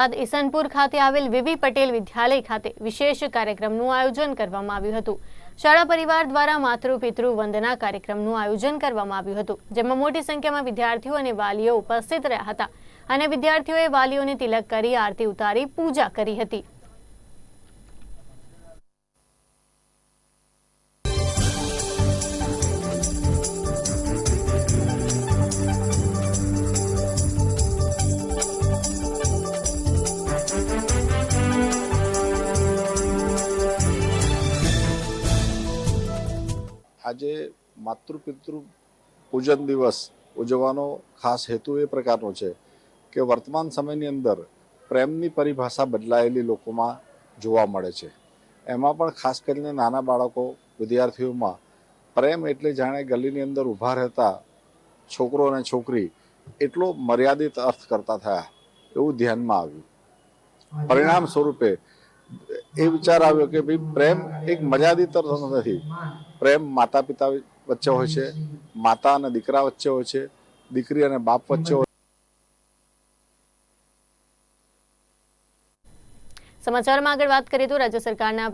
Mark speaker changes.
Speaker 1: બાદ ઈસનપુર ખાતે આવેલ વીવી પટેલ વિદ્યાલય ખાતે વિશેષ કાર્યક્રમનું આયોજન કરવામાં આવ્યું હતું. શાળા પરિવાર દ્વારા માતૃ પિતૃ વંદના કાર્યક્રમનું આયોજન કરવામાં આવ્યું હતું, જેમાં મોટી સંખ્યામાં વિદ્યાર્થીઓ અને વાલીઓ ઉપસ્થિત રહ્યા હતા અને વિદ્યાર્થીઓએ વાલીઓને તિલક કરી, આરતી ઉતારી, પૂજા કરી હતી.
Speaker 2: આજે માતૃપિતૃ પૂજન દિવસ ઉજવવાનો ખાસ હેતુ એ પ્રકારનો છે કે વર્તમાન સમયની અંદર પ્રેમની પરિભાષા બદલાયેલી લોકોમાં જોવા મળે છે. એમાં પણ ખાસ કરીને નાના બાળકો વિદ્યાર્થીઓમાં પ્રેમ એટલે જાણે ગલીની અંદર ઊભા રહેતા છોકરો અને છોકરી એટલો મર્યાદિત અર્થ કરતા થયા એવું ધ્યાનમાં આવ્યું. પરિણામ સ્વરૂપે એ વિચાર આવ્યો કે ભાઈ પ્રેમ એક મર્યાદિત અર્થ નથી. પ્રેમ માતા પિતા વચ્ચે હોય છે માતા અને દીકરા વચ્ચે હોય છે દીકરી અને બાપ વચ્ચે હોય
Speaker 1: સમાચારમાં આગળ વાત કરીએ તો રાજ્ય સરકારના